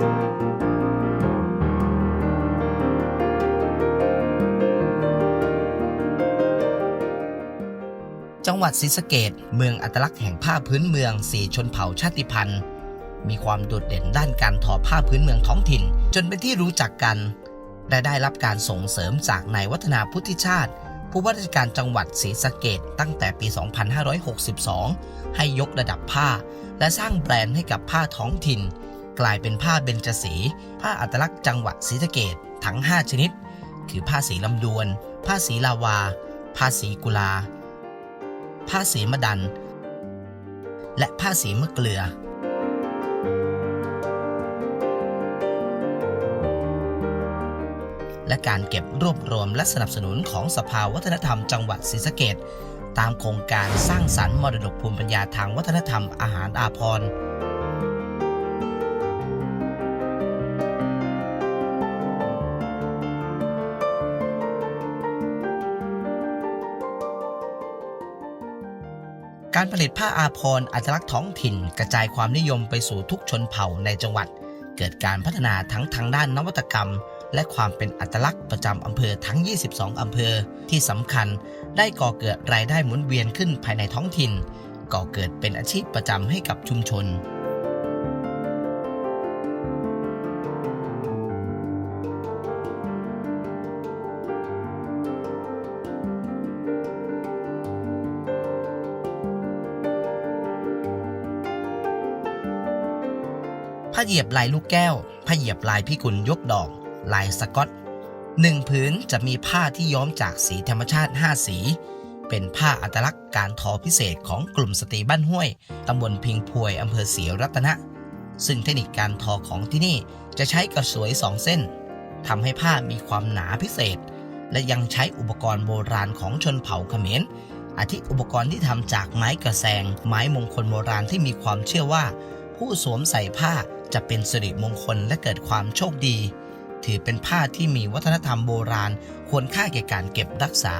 จังหวัดศรีสะเกดเมืองอัตลักษณ์แห่งผ้าพื้นเมืองสีชนเผ่าชาติพันธุ์ มีความโดดเด่นด้านการทอผ้าพื้นเมืองท้องถิ่น จนเป็นที่รู้จักกันและได้รับการส่งเสริมจากนายวัฒนาพุทธิชาติ ผู้ว่าราชการจังหวัดศรีสะเกดตั้งแต่ปี 2562 ให้ยกระดับผ้า และสร้างแบรนด์ให้กับผ้าท้องถิ่น กลายเป็นผ้าเบญจสีผ้าอัตลักษณ์จังหวัดศรีสะเกดทั้ง 5 ชนิด คือผ้าสีลำดวน ผ้าสีลาวา ผ้าสีกุลา ผ้าสีมะดัน และผ้าสีมะเกลือและการเก็บรวบรวมและสนับสนุนของสภาวัฒนธรรมจังหวัดศรีสะเกดตามโครงการสร้างสรรค์มรดกภูมิปัญญาทางวัฒนธรรมอาหารอาภรณ์ การผลิตผ้าอาพรอัตลักษณ์ท้องถิ่น กระจายความนิยมไปสู่ทุกชนเผ่าในจังหวัด เกิดการพัฒนาทั้งทางด้านนวัตกรรม และความเป็นอัตลักษณ์ประจำอำเภอทั้ง 22 อำเภอที่สำคัญ ได้ก่อเกิดรายได้หมุนเวียนขึ้นภายในท้องถิ่น ก่อเกิดเป็นอาชีพประจำให้กับชุมชน ผ้าเหยียบลายลูกแก้วผ้าเหยียบลายพิกุลยกดอก ลายสกอตหนึ่งผืนจะมีผ้าที่ย้อมจากสีธรรมชาติ 5 สี เป็นผ้าอัตลักษณ์การทอพิเศษของกลุ่มสตรีบ้านห้วย ตำบลพิงพวย อำเภอศรีรัตนะ ซึ่งเทคนิคการทอของที่นี่จะใช้กระสวยสองเส้นทำให้ผ้ามีความหนาพิเศษ และยังใช้อุปกรณ์โบราณของชนเผ่าเขมรอาทิอุปกรณ์ที่ทำจากไม้กระแซงไม้มงคลโบราณที่มีความเชื่อว่า ผู้สวมใส่ผ้า จะเป็นสิริมงคลและเกิดความโชคดี ถือเป็นผ้าที่มีวัฒนธรรมโบราณควรค่าแก่การเก็บรักษา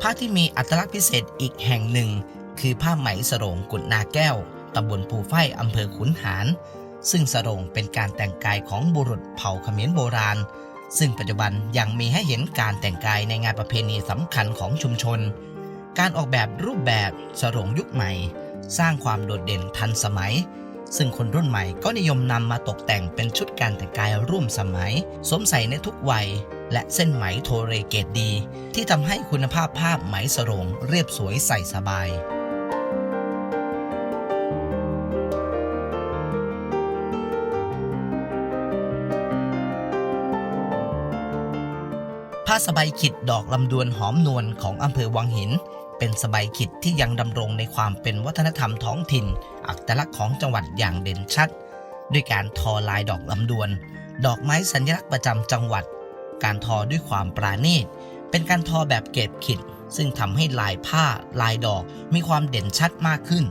ผ้าที่มีอัตลักษณ์พิเศษอีกแห่งหนึ่ง คือผ้าไหมสรงกุดนาแก้วตำบลภูไฟอำเภอขุนหาร ซึ่งสรงเป็นการแต่งกายของบุรุษเผ่าเขมรโบราณ ซึ่งปัจจุบันยังมีให้เห็นการแต่งกายในงานประเพณีสำคัญของชุมชน การออกแบบรูปแบบสรงยุคใหม่ สร้างความโดดเด่นทันสมัย ซึ่งคนรุ่นใหม่ก็นิยมนำมาตกแต่งเป็นชุดการแต่งกายร่วมสมัย สวมใส่ในทุกวัย และเส้นไหมโทเรเกตดี ที่ทำให้คุณภาพภาพไหมสรงเรียบสวยใส่สบาย ผ้าสบายขิดดอกลำดวนหอมนวลของอำเภอวังหิน เป็นสบายขิดที่ยังดำรงในความเป็นวัฒนธรรมท้องถิ่น อัตลักษณ์ของจังหวัดอย่างเด่นชัด ด้วยการทอลายดอกลำดวน ดอกไม้สัญลักษณ์ประจำจังหวัด การทอด้วยความปราณีต เป็นการทอแบบเกตขิด ซึ่งทำให้ลายผ้าลายดอกมีความเด่นชัดมากขึ้น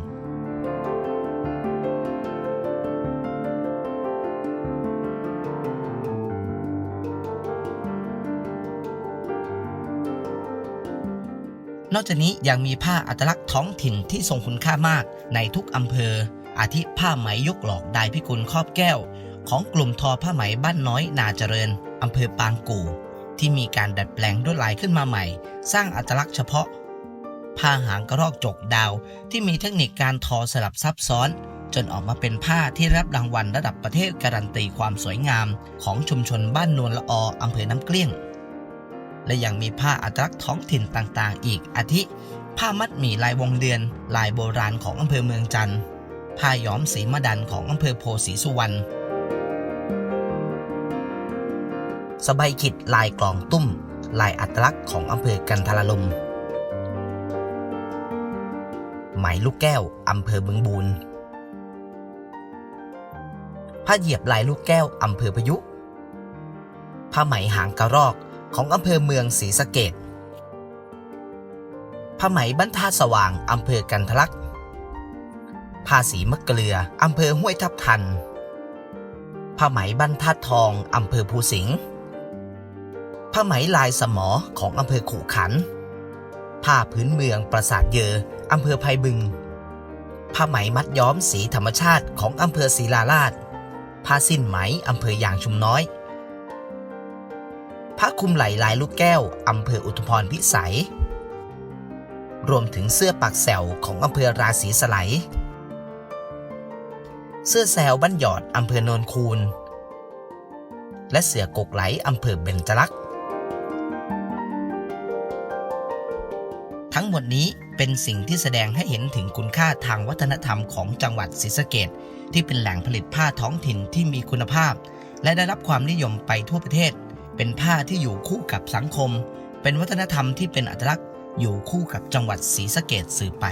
นอกจากนี้ยังมีผ้าอัตลักษณ์ท้องถิ่นที่ทรงคุณค่ามากในทุกอำเภอ อาทิผ้าไหมยกหลอกดายพิกุลครอบแก้ว ของกลุ่มทอผ้าไหมบ้านน้อยนาเจริญอำเภอปางกู่ ที่มีการดัดแปลงลวดลายขึ้นมาใหม่ สร้างอัตลักษณ์เฉพาะ ผ้าหางกระรอกจกดาว ที่มีเทคนิคการทอสลับซับซ้อน จนออกมาเป็นผ้าที่รับรางวัลระดับประเทศการันตีความสวยงาม ของชุมชนบ้านนวลละออำเภอน้ำเกลี้ยง และยังมีผ้าอัตลักษณ์ท้องถิ่นต่างๆ อีกอาทิ ผ้ามัดหมี่ลายวงเดือน ลายโบราณของอำเภอเมืองจันทร์ผ้าย้อมสีมะดันของอำเภอโพสีสุวรรณสบายขิดลายกลองตุ้ม ลายอัตลักษณ์ของอำเภอกันทรลมไหมลูกแก้วอำเภอบึงบูนผ้าเหยียบลายลูกแก้วอำเภอพยุผ้าไหมหางกระรอก ของอำเภอเมืองศรีสะเกดผ้าไหมบรรทัดสว่างอำเภอกันทะลักผ้าสีมะเกลืออำเภอห้วยทับทันผ้าไหมบรรทัดทองอำเภอภูสิงห์ผ้าไหมลายสมอของอำเภอขู่ขัน ผ้าพื้นเมืองปราสาทเยออำเภอไพบึง ผ้าไหมมัดย้อมสีธรรมชาติของอำเภอศรีลาลาดผ้าสิ้นไหมอำเภอยางชุมน้อย ผ้าคลุมไหลลายลูกแก้ว อำเภออุทุมพรพิสัย รวมถึงเสื้อปากแซวของอำเภอราศีสไลเสื้อแซวบ้านหยอดอำเภอโนนคูน และเสือกกไหลอำเภอเบญจลักษ์ทั้งหมดนี้เป็นสิ่งที่แสดงให้เห็นถึงคุณค่าทางวัฒนธรรมของจังหวัดศรีสะเกดที่เป็นแหล่งผลิตผ้าท้องถิ่นที่มีคุณภาพ และได้รับความนิยมไปทั่วประเทศ เป็นผ้าที่อยู่คู่กับสังคม เป็นวัฒนธรรมที่เป็นอัตลักษณ์อยู่คู่กับจังหวัดศรีสะเกดสืบไป